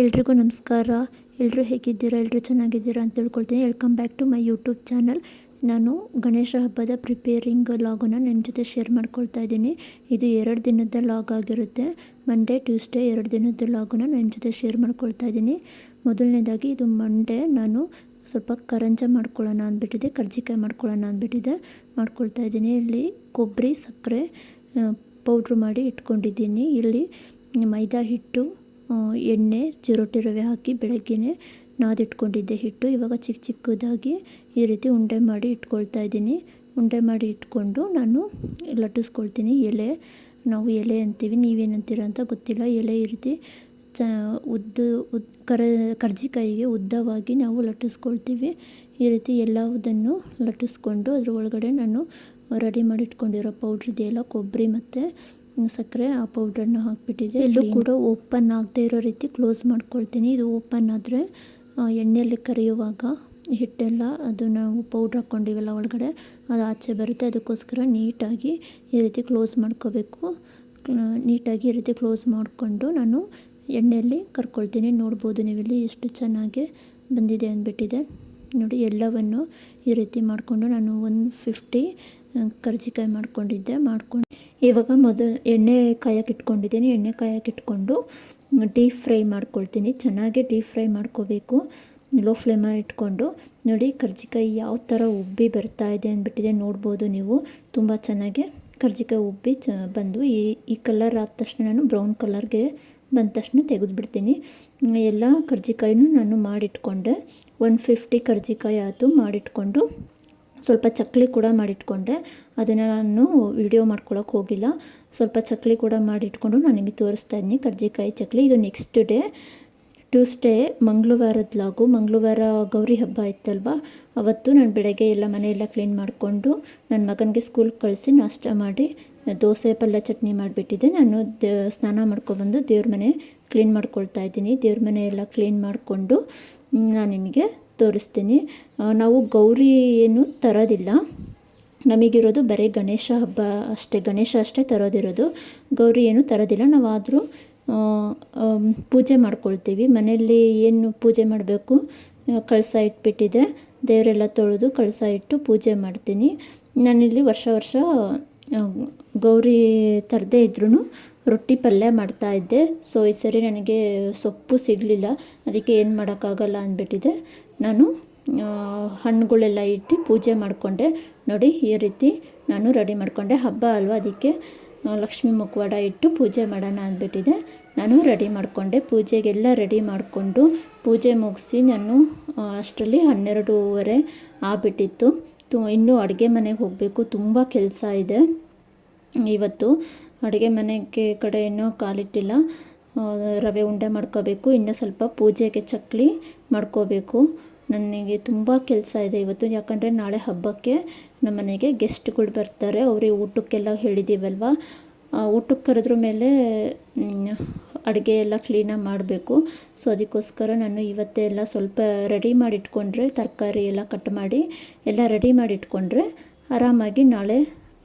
ಎಲ್ರಿಗೂ ನಮಸ್ಕಾರ. ಎಲ್ಲರೂ ಹೇಗಿದ್ದೀರಾ? ಎಲ್ಲರೂ ಚೆನ್ನಾಗಿದ್ದೀರಾ ಅಂತ ತಿಳ್ಕೊಳ್ತೀನಿ. Welcome back to my YouTube channel ನಾನು ಗಣೇಶ ಹಬ್ಬದ ಪ್ರಿಪೇರಿಂಗ್ ಲಾಗನ್ನು ನಿಮ್ಮ ಜೊತೆ ಶೇರ್ ಮಾಡ್ಕೊಳ್ತಾ ಇದ್ದೀನಿ. ಇದು ಎರಡು ದಿನದ ಲಾಗ್ ಆಗಿರುತ್ತೆ. ಮಂಡೇ ಟ್ಯೂಸ್ಡೇ ಎರಡು ದಿನದ ಲಾಗನ್ನು ನಿಮ್ಮ ಜೊತೆ ಶೇರ್ ಮಾಡ್ಕೊಳ್ತಾ ಇದ್ದೀನಿ. ಮೊದಲನೇದಾಗಿ ಇದು ಮಂಡೇ ನಾನು ಸ್ವಲ್ಪ ಕರಂಜ ಮಾಡ್ಕೊಳ್ಳೋಣ ಅಂದ್ಬಿಟ್ಟಿದೆ ಕರ್ಜಿಕಾಯಿ ಮಾಡ್ಕೊಳ್ಳೋಣ ಅಂದ್ಬಿಟ್ಟಿದೆ ಮಾಡ್ಕೊಳ್ತಾ ಇದ್ದೀನಿ. ಇಲ್ಲಿ ಕೊಬ್ಬರಿ, ಸಕ್ಕರೆ ಪೌಡ್ರ್ ಮಾಡಿ ಇಟ್ಕೊಂಡಿದ್ದೀನಿ. ಇಲ್ಲಿ ಮೈದಾ ಹಿಟ್ಟು ಎಣ್ಣೆ, ಚಿರೋಟಿ ರವೆ ಹಾಕಿ ಬೆಳಗ್ಗೆನೇ ನಾದಿಟ್ಕೊಂಡಿದ್ದೆ ಹಿಟ್ಟು. ಇವಾಗ ಚಿಕ್ಕ ಚಿಕ್ಕದಾಗಿ ಈ ರೀತಿ ಉಂಡೆ ಮಾಡಿ ಇಟ್ಕೊಳ್ತಾ ಇದ್ದೀನಿ. ಉಂಡೆ ಮಾಡಿ ಇಟ್ಕೊಂಡು ನಾನು ಲಟ್ಟಿಸ್ಕೊಳ್ತೀನಿ. ಎಲೆ, ನಾವು ಎಲೆ ಅಂತೀವಿ ನೀವೇನಂತೀರ ಅಂತ ಗೊತ್ತಿಲ್ಲ. ಎಲೆ ಈ ರೀತಿ ಚ, ಉದ್ದ, ಉದ್, ಕರ, ಕರ್ಜಿಕಾಯಿಗೆ ಉದ್ದವಾಗಿ ನಾವು ಲಟ್ಟಿಸ್ಕೊಳ್ತೀವಿ. ಈ ರೀತಿ ಎಲ್ಲವುದನ್ನು ಲಟ್ಟಿಸ್ಕೊಂಡು ಅದ್ರ ಒಳಗಡೆ ನಾನು ರೆಡಿ ಮಾಡಿ ಇಟ್ಕೊಂಡಿರೋ ಪೌಡ್ರ್ ಕೊಬ್ಬರಿ ಮತ್ತು ಸಕ್ಕರೆ ಆ ಪೌಡರ್ನ ಹಾಕಿಬಿಟ್ಟಿದ್ದೆ. ಎಲ್ಲೂ ಕೂಡ ಓಪನ್ ಆಗದೆ ಇರೋ ರೀತಿ ಕ್ಲೋಸ್ ಮಾಡ್ಕೊಳ್ತೀನಿ. ಇದು ಓಪನ್ ಆದರೆ ಎಣ್ಣೆಯಲ್ಲಿ ಕರಿಯುವಾಗ ಹಿಟ್ಟೆಲ್ಲ ಅದು ನಾವು ಪೌಡ್ರ್ ಹಾಕ್ಕೊಂಡಿವಲ್ಲ ಒಳಗಡೆ ಅದು ಆಚೆ ಬರುತ್ತೆ. ಅದಕ್ಕೋಸ್ಕರ ನೀಟಾಗಿ ಈ ರೀತಿ ಕ್ಲೋಸ್ ಮಾಡ್ಕೋಬೇಕು. ನೀಟಾಗಿ ಈ ರೀತಿ ಕ್ಲೋಸ್ ಮಾಡಿಕೊಂಡು ನಾನು ಎಣ್ಣೆಯಲ್ಲಿ ಕರ್ಕೊಳ್ತೀನಿ. ನೋಡ್ಬೋದು ನೀವಿಲ್ಲಿ ಎಷ್ಟು ಚೆನ್ನಾಗಿ ಬಂದಿದೆ ಅಂದ್ಬಿಟ್ಟಿದೆ. ನೋಡಿ ಎಲ್ಲವನ್ನು ಈ ರೀತಿ ಮಾಡಿಕೊಂಡು ನಾನು ಒನ್ ಫಿಫ್ಟಿ ಕರ್ಜಿಕಾಯಿ ಮಾಡ್ಕೊಂಡಿದ್ದೆ. ಮಾಡ್ಕೊಂಡು ಇವಾಗ ಮೊದಲು ಎಣ್ಣೆ ಕಾಯಕ್ಕೆ ಇಟ್ಕೊಂಡಿದ್ದೀನಿ. ಎಣ್ಣೆ ಕಾಯಕ್ಕೆ ಇಟ್ಕೊಂಡು ಡೀಪ್ ಫ್ರೈ ಮಾಡ್ಕೊಳ್ತೀನಿ. ಚೆನ್ನಾಗಿ ಡೀಪ್ ಫ್ರೈ ಮಾಡ್ಕೋಬೇಕು. ಲೋ ಫ್ಲೇಮಲ್ಲಿ ಇಟ್ಕೊಂಡು ನೋಡಿ ಕರ್ಜಿಕಾಯಿ ಯಾವ ಥರ ಉಬ್ಬಿ ಬರ್ತಾ ಇದೆ ಅಂದ್ಬಿಟ್ಟಿದೆ. ನೋಡ್ಬೋದು ನೀವು. ತುಂಬ ಚೆನ್ನಾಗಿ ಕರ್ಜಿಕಾಯಿ ಉಬ್ಬಿ ಚ ಬಂದು ಈ ಈ ಕಲರ್ ಆದ ತಕ್ಷಣ ನಾನು ಬ್ರೌನ್ ಕಲರ್ಗೆ ಬಂದ ತಕ್ಷಣ ತೆಗೆದುಬಿಡ್ತೀನಿ. ಎಲ್ಲ ಕರ್ಜಿಕಾಯಿನೂ ನಾನು ಮಾಡಿಟ್ಕೊಂಡೆ. ಒನ್ ಫಿಫ್ಟಿ ಕರ್ಜಿಕಾಯಿ ಆಯಿತು ಮಾಡಿಟ್ಕೊಂಡು ಸ್ವಲ್ಪ ಚಕ್ಕಲಿ ಕೂಡ ಮಾಡಿಟ್ಕೊಂಡೆ. ಅದನ್ನು ನಾನು ವಿಡಿಯೋ ಮಾಡ್ಕೊಳಕ್ಕೆ ಹೋಗಿಲ್ಲ. ಸ್ವಲ್ಪ ಚಕ್ಕಲಿ ಕೂಡ ಮಾಡಿಟ್ಕೊಂಡು ನಾನು ನಿಮಗೆ ತೋರಿಸ್ತಾ ಇದ್ದೀನಿ ಕರ್ಜಿಕಾಯಿ ಚಕ್ಕಲಿ ಇದು ನೆಕ್ಸ್ಟ್ ಡೇ ಟ್ಯೂಸ್ಡೇ ಮಂಗಳವಾರದ ಲಾಗು. ಮಂಗಳವಾರ ಗೌರಿ ಹಬ್ಬ ಇತ್ತಲ್ವ? ಅವತ್ತು ನಾನು ಬೆಳಗ್ಗೆ ಎಲ್ಲ ಮನೆಯೆಲ್ಲ ಕ್ಲೀನ್ ಮಾಡಿಕೊಂಡು ನನ್ನ ಮಗನಿಗೆ ಸ್ಕೂಲ್ ಕಳಿಸಿ ನಾಷ್ಟ ಮಾಡಿ, ದೋಸೆ, ಪಲ್ಯ ಚಟ್ನಿ ಮಾಡಿಬಿಟ್ಟಿದ್ದೆ. ನಾನು ದೇ, ಸ್ನಾನ ಮಾಡ್ಕೊಬಂದು ದೇವ್ರ ಮನೆ ಕ್ಲೀನ್ ಮಾಡ್ಕೊಳ್ತಾ ಇದ್ದೀನಿ. ದೇವ್ರ ಮನೆ ಎಲ್ಲ ಕ್ಲೀನ್ ಮಾಡಿಕೊಂಡು ನಾನು ನಿಮಗೆ ತೋರಿಸ್ತೀನಿ. ನಾವು ಗೌರಿ ಏನು ತರೋದಿಲ್ಲ. ನಮಗಿರೋದು ಬರೀ ಗಣೇಶ ಹಬ್ಬ ಅಷ್ಟೇ, ಗಣೇಶ ಅಷ್ಟೇ ತರೋದಿರೋದು. ಗೌರಿ ಏನು ತರೋದಿಲ್ಲ. ನಾವಾದರೂ ಪೂಜೆ ಮಾಡ್ಕೊಳ್ತೀವಿ. ಮನೆಯಲ್ಲಿ ಏನು ಪೂಜೆ ಮಾಡಬೇಕು? ಕಳಸ ಇಟ್ಬಿಟ್ಟಿದೆ. ದೇವರೆಲ್ಲ ತೊಳೆದು ಕಳಸ ಇಟ್ಟು ಪೂಜೆ ಮಾಡ್ತೀನಿ. ನಾನಿಲ್ಲಿ ವರ್ಷ ವರ್ಷ ಗೌರಿ ತರದೇ ಇದ್ರೂ ರೊಟ್ಟಿ ಪಲ್ಯ ಮಾಡ್ತಾ ಇದ್ದೆ. ಸೊ ಈ ಸರಿ ನನಗೆ ಸೊಪ್ಪು ಸಿಗಲಿಲ್ಲ. ಅದಕ್ಕೆ ಏನು ಮಾಡೋಕ್ಕಾಗಲ್ಲ ಅಂದ್ಬಿಟ್ಟಿದೆ. ನಾನು ಹಣ್ಣುಗಳೆಲ್ಲ ಇಟ್ಟು ಪೂಜೆ ಮಾಡಿಕೊಂಡೆ. ನೋಡಿ, ಈ ರೀತಿ ನಾನು ರೆಡಿ ಮಾಡಿಕೊಂಡೆ. ಹಬ್ಬ ಅಲ್ವಾ ಅದಕ್ಕೆ? ಲಕ್ಷ್ಮೀ ಮುಖವಾಡ ಇಟ್ಟು ಪೂಜೆ ಮಾಡೋಣ ಅಂದ್ಬಿಟ್ಟಿದೆ. ನಾನು ರೆಡಿ ಮಾಡಿಕೊಂಡೆ. ಪೂಜೆಗೆಲ್ಲ ರೆಡಿ ಮಾಡಿಕೊಂಡು ಪೂಜೆ ಮುಗಿಸಿ ನಾನು ಅಷ್ಟರಲ್ಲಿ ಹನ್ನೆರಡೂವರೆ ಆಗಿಬಿಟ್ಟಿತ್ತು. ತು, ಇನ್ನೂ ಅಡುಗೆ ಮನೆಗೆ ಹೋಗಬೇಕು. ತುಂಬ ಕೆಲಸ ಇದೆ. ಇವತ್ತು ಅಡುಗೆ ಮನೆಗೆ ಕಡೆ ಇನ್ನೂ ಕಾಲಿಟ್ಟಿಲ್ಲ. ರವೆ ಉಂಡೆ ಮಾಡ್ಕೋಬೇಕು. ಇನ್ನು ಸ್ವಲ್ಪ ಪೂಜೆಗೆ ಚಕ್ಲಿ ಮಾಡ್ಕೋಬೇಕು. ನನಗೆ ತುಂಬ ಕೆಲಸ ಇದೆ ಇವತ್ತು, ಯಾಕಂದರೆ ನಾಳೆ ಹಬ್ಬಕ್ಕೆ ನಮ್ಮ ಮನೆಗೆ ಗೆಸ್ಟ್ಗಳು ಬರ್ತಾರೆ. ಅವರಿಗೆ ಊಟಕ್ಕೆಲ್ಲ ಹೇಳಿದ್ದೀವಲ್ವ ಊಟಕ್ಕೆ ಕರೆದ್ರ ಮೇಲೆ ಅಡುಗೆ ಎಲ್ಲ ಕ್ಲೀನಾಗಿ ಮಾಡಬೇಕು. ಸೊ ಅದಕ್ಕೋಸ್ಕರ ನಾನು ಇವತ್ತೇ ಎಲ್ಲ ಸ್ವಲ್ಪ ರೆಡಿ ಮಾಡಿ ಇಟ್ಕೊಂಡ್ರೆ ತರಕಾರಿ ಎಲ್ಲ ಕಟ್ ಮಾಡಿ ಎಲ್ಲ ರೆಡಿ ಮಾಡಿ ಇಟ್ಕೊಂಡ್ರೆ ಆರಾಮಾಗಿ ನಾಳೆ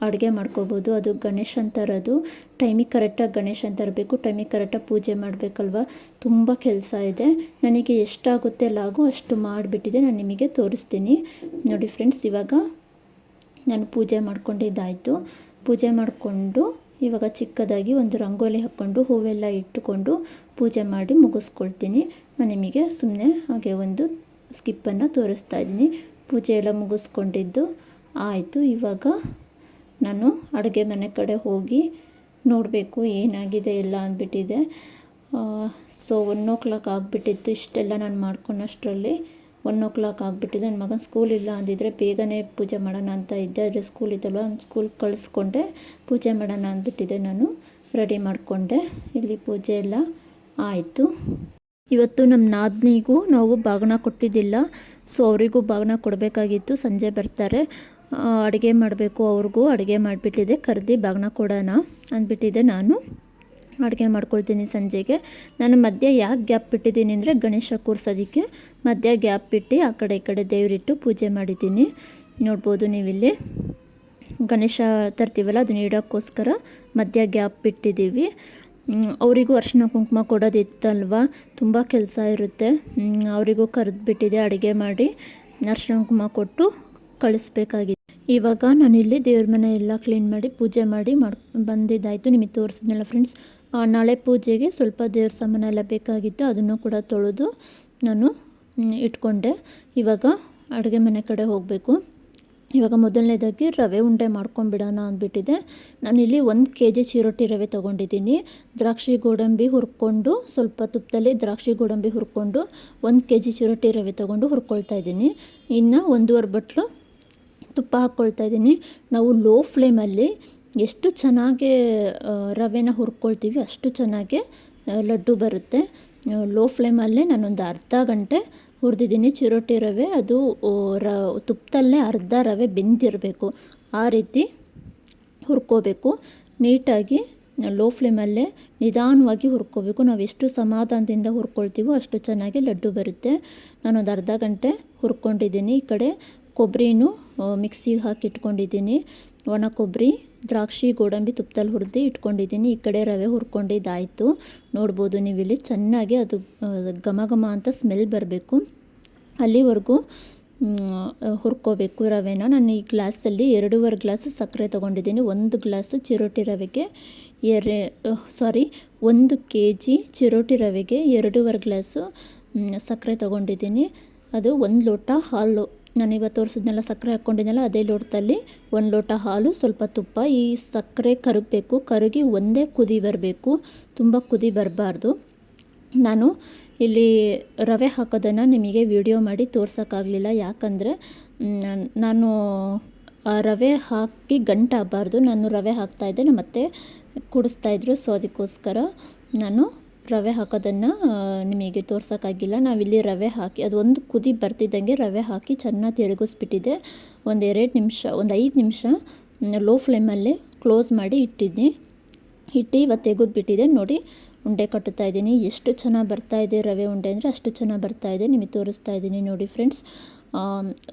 ಅಡುಗೆ ಮಾಡ್ಕೋಬೋದು. ಅದು ಗಣೇಶನ್ ತರೋದು ಟೈಮಿಗೆ ಕರೆಕ್ಟಾಗಿ ಗಣೇಶನ್ ತರಬೇಕು ಟೈಮಿಗೆ ಕರೆಕ್ಟಾಗಿ ಪೂಜೆ ಮಾಡಬೇಕಲ್ವ? ತುಂಬ ಕೆಲಸ ಇದೆ. ನನಗೆ ಎಷ್ಟಾಗುತ್ತೆ ಲಾಗು ಅಷ್ಟು ಮಾಡಿಬಿಟ್ಟಿದೆ. ನಾನು ನಿಮಗೆ ತೋರಿಸ್ತೀನಿ. ನೋಡಿ ಫ್ರೆಂಡ್ಸ್, ಇವಾಗ ನಾನು ಪೂಜೆ ಮಾಡ್ಕೊಂಡಿದ್ದಾಯಿತು. ಪೂಜೆ ಮಾಡಿಕೊಂಡು ಇವಾಗ ಚಿಕ್ಕದಾಗಿ ಒಂದು ರಂಗೋಲಿ ಹಾಕ್ಕೊಂಡು ಹೂವೆಲ್ಲ ಇಟ್ಟುಕೊಂಡು ಪೂಜೆ ಮಾಡಿ ಮುಗಿಸ್ಕೊಳ್ತೀನಿ. ನಾನು ನಿಮಗೆ ಸುಮ್ಮನೆ ಹಾಗೆ ಒಂದು ಸ್ಕಿಪ್ಪನ್ನು ತೋರಿಸ್ತಾ ಇದ್ದೀನಿ. ಪೂಜೆ ಎಲ್ಲ ಮುಗಿಸ್ಕೊಂಡಿದ್ದು ಆಯಿತು. ಇವಾಗ ನಾನು ಅಡುಗೆ ಮನೆ ಕಡೆ ಹೋಗಿ ನೋಡಬೇಕು ಏನಾಗಿದೆ ಎಲ್ಲ ಅಂದ್ಬಿಟ್ಟಿದೆ. ಸೊ ಒನ್ ಓ ಕ್ಲಾಕ್ ಆಗಿಬಿಟ್ಟಿತ್ತು ಇಷ್ಟೆಲ್ಲ ನಾನು ಮಾಡ್ಕೊಂಡಷ್ಟರಲ್ಲಿ. ಒನ್ ಓ ಕ್ಲಾಕ್ ಆಗಿಬಿಟ್ಟಿದೆ. ನನ್ನ ಮಗನ ಸ್ಕೂಲ್ ಇಲ್ಲ ಅಂದಿದ್ರೆ ಬೇಗನೆ ಪೂಜೆ ಮಾಡೋಣ ಅಂತ ಇದ್ದೆ. ಆದರೆ ಸ್ಕೂಲ್ ಇದ್ದಲ್ವ ಸ್ಕೂಲ್ ಕಳಿಸ್ಕೊಂಡೆ. ಪೂಜೆ ಮಾಡೋಣ ಅಂದ್ಬಿಟ್ಟಿದೆ ನಾನು. ರೆಡಿ ಮಾಡಿಕೊಂಡೆ. ಇಲ್ಲಿ ಪೂಜೆ ಎಲ್ಲ ಆಯಿತು. ಇವತ್ತು ನಮ್ಮ ನಾದ್ನಿಗೂ ನಾವು ಬಾಗಿನ ಕೊಟ್ಟಿದ್ದಿಲ್ಲ. ಸೊ ಅವರಿಗೂ ಬಾಗಿನ ಕೊಡಬೇಕಾಗಿತ್ತು. ಸಂಜೆ ಬರ್ತಾರೆ. ಅಡುಗೆ ಮಾಡಬೇಕು ಅವ್ರಿಗೂ. ಅಡುಗೆ ಮಾಡಿಬಿಟ್ಟಿದೆ ಕರ್ದು ಬಾಗ್ನ ಕೊಡೋಣ ಅಂದ್ಬಿಟ್ಟಿದೆ ನಾನು. ಅಡುಗೆ ಮಾಡ್ಕೊಳ್ತೀನಿ ಸಂಜೆಗೆ. ನಾನು ಮಧ್ಯ ಯಾಕೆ ಗ್ಯಾಪ್ ಬಿಟ್ಟಿದ್ದೀನಿ ಅಂದರೆ ಗಣೇಶ ಕೂರ್ಸೋದಕ್ಕೆ. ಮಧ್ಯ ಗ್ಯಾಪ್ ಬಿಟ್ಟು ಆ ಕಡೆ ಈ ಕಡೆ ದೇವರಿಟ್ಟು ಪೂಜೆ ಮಾಡಿದ್ದೀನಿ. ನೋಡ್ಬೋದು ನೀವಿಲ್ಲಿ. ಗಣೇಶ ತರ್ತೀವಲ್ಲ, ಅದನ್ನ ಇಡೋಕ್ಕೋಸ್ಕರ ಮಧ್ಯ ಗ್ಯಾಪ್ ಬಿಟ್ಟಿದ್ದೀವಿ. ಅವರಿಗೂ ಅರ್ಶಿನ ಕುಂಕುಮ ಕೊಡೋದಿತ್ತಲ್ವ? ತುಂಬ ಕೆಲಸ ಇರುತ್ತೆ. ಅವರಿಗೂ ಕರೆದ್ಬಿಟ್ಟಿದೆ ಅಡುಗೆ ಮಾಡಿ. ಅರ್ಶಿನ ಕುಂಕುಮ ಕೊಟ್ಟು ಕಳಿಸ್ಬೇಕಾಗಿದೆ ಇವಾಗ ನಾನಿಲ್ಲಿ ದೇವ್ರ ಮನೆ ಎಲ್ಲ ಕ್ಲೀನ್ ಮಾಡಿ ಪೂಜೆ ಮಾಡಿ ಮಾಡ್, ಬಂದಿದ್ದಾಯಿತು. ನಿಮಗೆ ತೋರಿಸಿದ್ನಲ್ಲ ಫ್ರೆಂಡ್ಸ್ ನಾಳೆ ಪೂಜೆಗೆ ಸ್ವಲ್ಪ ದೇವ್ರ ಸಾಮಾನೆಲ್ಲ ಬೇಕಾಗಿತ್ತು, ಅದನ್ನು ಕೂಡ ತೊಳೆದು ನಾನು ಇಟ್ಕೊಂಡೆ. ಇವಾಗ ಅಡುಗೆ ಮನೆ ಕಡೆ ಹೋಗಬೇಕು. ಇವಾಗ ಮೊದಲನೇದಾಗಿ ರವೆ ಉಂಡೆ ಮಾಡ್ಕೊಂಬಿಡೋಣ ಅಂದ್ಬಿಟ್ಟಿದೆ. ನಾನಿಲ್ಲಿ ಒಂದು ಕೆ ಜಿ ಚಿರೋಟಿ ರವೆ ತೊಗೊಂಡಿದ್ದೀನಿ. ದ್ರಾಕ್ಷಿ ಗೋಡಂಬಿ ಹುರ್ಕೊಂಡು, ಸ್ವಲ್ಪ ತುಪ್ಪದಲ್ಲಿ ದ್ರಾಕ್ಷಿ ಗೋಡಂಬಿ ಹುರ್ಕೊಂಡು, ಒಂದು ಕೆ ಜಿ ಚಿರೋಟಿ ರವೆ ತೊಗೊಂಡು ಹುರ್ಕೊಳ್ತಾ ಇದ್ದೀನಿ. ಇನ್ನು ಒಂದೂವರೆ ಬಟ್ಲು ತುಪ್ಪ ಹಾಕ್ಕೊಳ್ತಾ ಇದ್ದೀನಿ. ನಾವು ಲೋ ಫ್ಲೇಮಲ್ಲಿ ಎಷ್ಟು ಚೆನ್ನಾಗಿ ರವೆನ ಹುರ್ಕೊಳ್ತೀವಿ ಅಷ್ಟು ಚೆನ್ನಾಗಿ ಲಡ್ಡು ಬರುತ್ತೆ. ಲೋ ಫ್ಲೇಮಲ್ಲೇ ನಾನೊಂದು ಅರ್ಧ ಗಂಟೆ ಹುರಿದಿದ್ದೀನಿ ಚಿರೋಟಿ ರವೆ. ಅದು ರ ತುಪ್ಪದಲ್ಲೇ ಅರ್ಧ ರವೆ ಬೆಂದಿರಬೇಕು. ಆ ರೀತಿ ಹುರ್ಕೋಬೇಕು. ನೀಟಾಗಿ ಲೋ ಫ್ಲೇಮಲ್ಲೇ ನಿಧಾನವಾಗಿ ಹುರ್ಕೋಬೇಕು. ನಾವು ಎಷ್ಟು ಸಮಾಧಾನದಿಂದ ಹುರ್ಕೊಳ್ತೀವೋ ಅಷ್ಟು ಚೆನ್ನಾಗಿ ಲಡ್ಡು ಬರುತ್ತೆ. ನಾನೊಂದು ಅರ್ಧ ಗಂಟೆ ಹುರ್ಕೊಂಡಿದ್ದೀನಿ. ಈ ಕಡೆ ಕೊಬ್ಬರಿನೂ ಮಿಕ್ಸಿಗೆ ಹಾಕಿ ಇಟ್ಕೊಂಡಿದ್ದೀನಿ. ಒಣ ಕೊಬ್ಬರಿ ದ್ರಾಕ್ಷಿ, ಗೋಡಂಬಿ ತುಪ್ಪದಲ್ಲಿ ಹುರಿದು ಇಟ್ಕೊಂಡಿದ್ದೀನಿ. ಈ ಕಡೆ ರವೆ ಹುರ್ಕೊಂಡಿದ್ದಾಯಿತು. ನೋಡ್ಬೋದು ನೀವಿಲ್ಲಿ ಚೆನ್ನಾಗಿ ಅದು ಘಮ ಘಮ ಅಂತ ಸ್ಮೆಲ್ ಬರಬೇಕು. ಅಲ್ಲಿವರೆಗೂ ಹುರ್ಕೋಬೇಕು ರವೆನ. ನಾನು ಈ ಗ್ಲಾಸಲ್ಲಿ ಎರಡೂವರೆ ಗ್ಲಾಸ್ ಸಕ್ಕರೆ ತೊಗೊಂಡಿದ್ದೀನಿ. ಒಂದು ಗ್ಲಾಸು ಚಿರೋಟಿ ರವೆಗೆ ಎರೆ ಸಾರಿ, ಒಂದು ಕೆ ಜಿ ಚಿರೋಟಿ ರವೆಗೆ ಎರಡೂವರೆ ಗ್ಲಾಸು ಸಕ್ಕರೆ ತೊಗೊಂಡಿದ್ದೀನಿ. ಅದು ಒಂದು ಲೋಟ ಹಾಲು ನಾನೀಗ ತೋರಿಸಿದ್ನೆಲ್ಲ ಸಕ್ಕರೆ ಹಾಕ್ಕೊಂಡಿದ್ದೆಲ್ಲ ಅದೇ ಲೋಟದಲ್ಲಿ ಒಂದು ಲೋಟ ಹಾಲು, ಸ್ವಲ್ಪ ತುಪ್ಪ. ಈ ಸಕ್ಕರೆ ಕರಗಬೇಕು, ಕರಗಿ ಒಂದೇ ಕುದಿ ಬರಬೇಕು, ತುಂಬ ಕುದಿ ಬರಬಾರ್ದು. ನಾನು ಇಲ್ಲಿ ರವೆ ಹಾಕೋದನ್ನು ನಿಮಗೆ ವಿಡಿಯೋ ಮಾಡಿ ತೋರ್ಸೋಕ್ಕಾಗಲಿಲ್ಲ. ಯಾಕಂದರೆ ನಾನು ರವೆ ಹಾಕಿ ಗಂಟಾಗಬಾರ್ದು. ನಾನು ರವೆ ಹಾಕ್ತಾಯಿದ್ದೆ ನಮ್ಮ ಮತ್ತೆ ಕುಡಿಸ್ತಾಯಿದ್ರು ಸೊ, ಅದಕ್ಕೋಸ್ಕರ ನಾನು ರವೆ ಹಾಕೋದನ್ನು ನಿಮಗೆ ತೋರ್ಸೋಕ್ಕಾಗಿಲ್ಲ. ನಾವಿಲ್ಲಿ ರವೆ ಹಾಕಿ, ಅದು ಒಂದು ಕುದಿ ಬರ್ತಿದ್ದಂಗೆ ರವೆ ಹಾಕಿ ಚೆನ್ನಾಗಿ ತಿರುಗಿಸ್ಬಿಟ್ಟಿದೆ. ಒಂದು ಎರಡು ನಿಮಿಷ, ಒಂದು ಐದು ನಿಮಿಷ ಲೋ ಫ್ಲೇಮಲ್ಲಿ ಕ್ಲೋಸ್ ಮಾಡಿ ಇಟ್ಟಿದ್ದೆ ಇಟ್ಟು ಇವತ್ತು ತೆಗೆದುಬಿಟ್ಟಿದೆ. ನೋಡಿ, ಉಂಡೆ ಕಟ್ಟುತ್ತಾ ಇದ್ದೀನಿ. ಎಷ್ಟು ಚೆನ್ನಾಗಿ ಬರ್ತಾ ಇದೆ ರವೆ ಉಂಡೆ ಅಂದರೆ ಅಷ್ಟು ಚೆನ್ನಾಗಿ ಬರ್ತಾ ಇದೆ. ನಿಮಗೆ ತೋರಿಸ್ತಾ ಇದ್ದೀನಿ ನೋಡಿ ಫ್ರೆಂಡ್ಸ್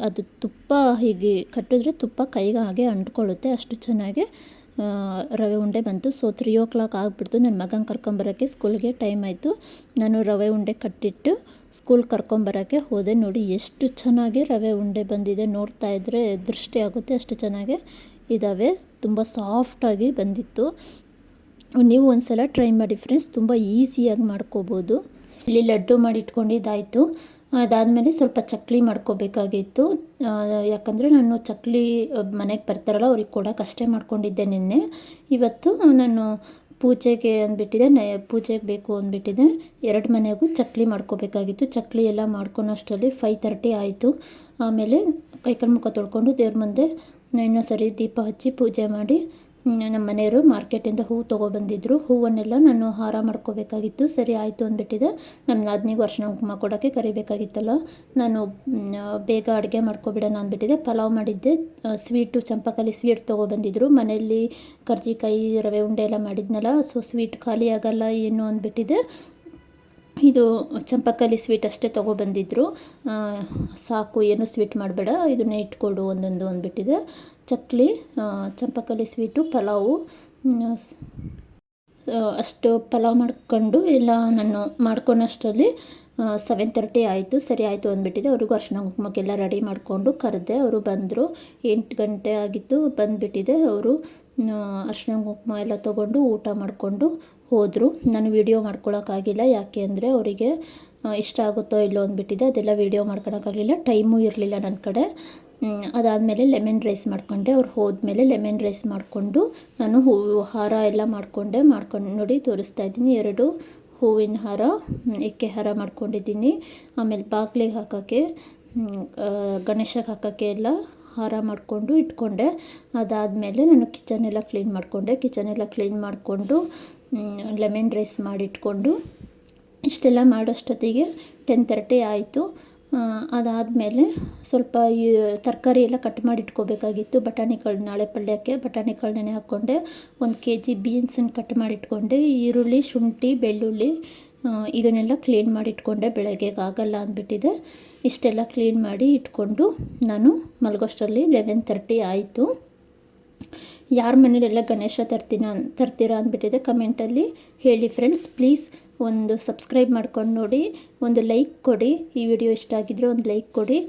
ಅದು ತುಪ್ಪ ಹೀಗೆ ಕಟ್ಟಿದ್ರೆ ತುಪ್ಪ ಕೈಗೆ ಹಾಗೆ ಅಂಟ್ಕೊಳ್ಳುತ್ತೆ ಅಷ್ಟು ಚೆನ್ನಾಗಿ. ರವೆ ಉಂಡೆ ಬಂತು. ಸೊ ತ್ರೀ ಓ ಕ್ಲಾಕ್ ಆಗಿಬಿಡ್ತು. ನನ್ನ ಮಗನ ಕರ್ಕೊಂಬರೋಕ್ಕೆ ಸ್ಕೂಲ್ಗೆ ಟೈಮ್ ಆಯಿತು. ನಾನು ರವೆ ಉಂಡೆ ಕಟ್ಟಿಟ್ಟು ಸ್ಕೂಲ್ ಕರ್ಕೊಂಬರೋಕ್ಕೆ ಹೋದೆ. ನೋಡಿ, ಎಷ್ಟು ಚೆನ್ನಾಗಿ ರವೆ ಉಂಡೆ ಬಂದಿದೆ. ನೋಡ್ತಾ ಇದ್ದರೆ ದೃಷ್ಟಿ ಆಗುತ್ತೆ ಅಷ್ಟು ಚೆನ್ನಾಗಿ ಇದ್ದಾವೆ ತುಂಬ ಸಾಫ್ಟಾಗಿ ಬಂದಿತ್ತು. ನೀವು ಒಂದು ಸಲ ಟ್ರೈ ಮಾಡಿ ಫ್ರೆಂಡ್ಸ್ ತುಂಬ ಈಸಿಯಾಗಿ ಮಾಡ್ಕೋಬೋದು. ಇಲ್ಲಿ ಲಡ್ಡು ಮಾಡಿ ಇಟ್ಕೊಂಡಿದ್ದಾಯಿತು ಅದಾದಮೇಲೆ ಸ್ವಲ್ಪ ಚಕ್ಲಿ ಮಾಡ್ಕೋಬೇಕಾಗಿತ್ತು. ಯಾಕಂದರೆ ನಾನು ಚಕ್ಲಿ ಮನೆಗೆ ಬರ್ತಾರಲ್ಲ ಅವ್ರಿಗೆ ಕೊಡೋಕೆ ಅಷ್ಟೇ ಮಾಡ್ಕೊಂಡಿದ್ದೆ ನಿನ್ನೆ. ಇವತ್ತು ನಾನು ಪೂಜೆಗೆ ಅಂದ್ಬಿಟ್ಟಿದೆ, ನ, ಪೂಜೆಗೆ ಬೇಕು ಅಂದ್ಬಿಟ್ಟಿದೆ. ಎರಡು ಮನೆಗೂ ಚಕ್ಲಿ ಮಾಡ್ಕೋಬೇಕಾಗಿತ್ತು. ಚಕ್ಲಿ ಎಲ್ಲ ಮಾಡ್ಕೊಳೋಷ್ಟರಲ್ಲಿ ಫೈವ್ ತರ್ಟಿ ಆಯಿತು. ಆಮೇಲೆ ಕೈಕಾಲು ಮುಖ ತೊಳ್ಕೊಂಡು ದೇವ್ರ ಮುಂದೆ ಇನ್ನೊಂದು ಸರಿ ದೀಪ ಹಚ್ಚಿ ಪೂಜೆ ಮಾಡಿ ನಮ್ಮ ಮನೆಯವರು ಮಾರ್ಕೆಟಿಂದ ಹೂವು ತೊಗೊಬಂದಿದ್ರು ಹೂವನ್ನೆಲ್ಲ ನಾನು ಹಾರ ಮಾಡ್ಕೋಬೇಕಾಗಿತ್ತು. ಸರಿ, ಆಯಿತು ಅಂದ್ಬಿಟ್ಟಿದೆ. ನಮ್ಮ ನಾದಿನಿಗೆ ವರ್ಷನ ಕುಂಕುಮ ಕೊಡೋಕ್ಕೆ ಕರಿಬೇಕಾಗಿತ್ತಲ್ಲ. ನಾನು ಬೇಗ ಅಡುಗೆ ಮಾಡ್ಕೊಬಿಡೋಣ ಅಂದ್ಬಿಟ್ಟಿದೆ. ಪಲಾವ್ ಮಾಡಿದ್ದೆ. ಸ್ವೀಟು ಚಂಪಕಾಲಿ ಸ್ವೀಟ್ ತೊಗೊಬಂದಿದ್ರು ಮನೆಯಲ್ಲಿ ಕರ್ಜಿಕಾಯಿ, ರವೆ ಉಂಡೆ ಎಲ್ಲ ಮಾಡಿದ್ನಲ್ಲ, ಸೊ ಸ್ವೀಟ್ ಖಾಲಿ ಆಗಲ್ಲ ಏನು ಅಂದ್ಬಿಟ್ಟಿದೆ. ಇದು ಚಂಪಕಾಲಿ ಸ್ವೀಟ್ ಅಷ್ಟೇ ತೊಗೊಬಂದಿದ್ರು ಸಾಕು, ಏನು ಸ್ವೀಟ್ ಮಾಡಬೇಡ. ಇದನ್ನೇ ಇಟ್ಕೊಡು ಒಂದೊಂದು ಅಂದ್ಬಿಟ್ಟಿದೆ. ಚಕ್ಲಿ ಚಂಪಕಲಿ ಸ್ವೀಟು, ಪಲಾವು ಅಷ್ಟು ಪಲಾವ್ ಮಾಡ್ಕೊಂಡು ಇಲ್ಲ ನಾನು ಮಾಡ್ಕೊಂಡಷ್ಟರಲ್ಲಿ ಸೆವೆನ್ ತರ್ಟಿ ಆಯಿತು, ಸರಿ ಆಯಿತು ಅಂದ್ಬಿಟ್ಟಿದೆ. ಅವ್ರಿಗೂ ಅರ್ಶಿನ ಕುಂಕುಮಕ್ಕೆಲ್ಲ ರೆಡಿ ಮಾಡಿಕೊಂಡು ಕರೆದೆ. ಅವರು ಬಂದರು, ಎಂಟು ಗಂಟೆ ಆಗಿತ್ತು ಬಂದುಬಿಟ್ಟಿದೆ. ಅವರು ಅರ್ಶಿನ ಕುಂಕುಮ ಎಲ್ಲ ತೊಗೊಂಡು ಊಟ ಮಾಡಿಕೊಂಡು ಹೋದರು. ನಾನು ವಿಡಿಯೋ ಮಾಡ್ಕೊಳಕ್ಕಾಗಿಲ್ಲ. ಯಾಕೆ ಅಂದರೆ ಅವರಿಗೆ ಇಷ್ಟ ಆಗುತ್ತೋ ಇಲ್ಲೋ ಅಂದ್ಬಿಟ್ಟಿದೆ. ಅದೆಲ್ಲ ವಿಡಿಯೋ ಮಾಡ್ಕೊಳಕ್ಕಾಗಲಿಲ್ಲ. ಟೈಮೂ ಇರಲಿಲ್ಲ ನನ್ನ ಕಡೆ. ಅದಾದಮೇಲೆ ಲೆಮನ್ ರೈಸ್ ಮಾಡ್ಕೊಂಡೆ. ಅವ್ರು ಹೋದ್ಮೇಲೆ ಲೆಮನ್ ರೈಸ್ ಮಾಡಿಕೊಂಡು ನಾನು ಹೂವು ಹಾರ ಎಲ್ಲ ಮಾಡಿಕೊಂಡೆ. ಮಾಡ್ಕೊಂಡು ನೋಡಿ ತೋರಿಸ್ತಾ ಇದ್ದೀನಿ. ಎರಡು ಹೂವಿನ ಹಾರ ಎಕ್ಕೆ ಹಾರ ಮಾಡ್ಕೊಂಡಿದ್ದೀನಿ. ಆಮೇಲೆ ಬಾಗ್ಲಿಗೆ ಹಾಕೋಕ್ಕೆ ಗಣೇಶಗೆ ಹಾಕೋಕ್ಕೆ ಎಲ್ಲ ಹಾರ ಮಾಡಿಕೊಂಡು ಇಟ್ಕೊಂಡೆ. ಅದಾದಮೇಲೆ ನಾನು ಕಿಚನ್ ಎಲ್ಲ ಕ್ಲೀನ್ ಮಾಡಿಕೊಂಡೆ. ಕಿಚನ್ ಎಲ್ಲ ಕ್ಲೀನ್ ಮಾಡಿಕೊಂಡು ಲೆಮನ್ ರೈಸ್ ಮಾಡಿಟ್ಕೊಂಡು, ಇಷ್ಟೆಲ್ಲ ಮಾಡೋಷ್ಟೊತ್ತಿಗೆ ಟೆನ್ ತರ್ಟಿ ಆಯಿತು. ಅದಾದಮೇಲೆ ಸ್ವಲ್ಪ ಈ ತರಕಾರಿ ಎಲ್ಲ ಕಟ್ ಮಾಡಿ ಇಟ್ಕೋಬೇಕಾಗಿತ್ತು. ಬಟಾಣಿಗಳು ನಾಳೆ ಪಲ್ಯಕ್ಕೆ ಬಟಾಣಿಗಳು ನೆನೆ ಹಾಕ್ಕೊಂಡೆ. ಒಂದು ಕೆ ಜಿ ಬೀನ್ಸನ್ನು ಕಟ್ ಮಾಡಿ ಇಟ್ಕೊಂಡೆ. ಈರುಳ್ಳಿ, ಶುಂಠಿ, ಬೆಳ್ಳುಳ್ಳಿ ಇದನ್ನೆಲ್ಲ ಕ್ಲೀನ್ ಮಾಡಿ ಇಟ್ಕೊಂಡೆ. ಆಗಲ್ಲ ಅಂದ್ಬಿಟ್ಟಿದೆ. ಇಷ್ಟೆಲ್ಲ ಕ್ಲೀನ್ ಮಾಡಿ ಇಟ್ಕೊಂಡು ನಾನು ಮಲಗೋಷ್ಟರಲ್ಲಿ ಲೆವೆನ್ ತರ್ಟಿ ಆಯಿತು. ಯಾರ ಮನೇಲೆಲ್ಲ ಗಣೇಶ ತರ್ತೀನ ತರ್ತೀರಾ ಅಂದ್ಬಿಟ್ಟಿದೆ ಕಮೆಂಟಲ್ಲಿ ಹೇಳಿ ಫ್ರೆಂಡ್ಸ್. ಪ್ಲೀಸ್ ಒಂದು ಸಬ್ಸ್ಕ್ರೈಬ್ ಮಾಡ್ಕೊಂಡು ನೋಡಿ, ಒಂದು ಲೈಕ್ ಕೊಡಿ. ಈ ವಿಡಿಯೋ ಇಷ್ಟ ಆಗಿದ್ದರೆ ಒಂದು ಲೈಕ್ ಕೊಡಿ.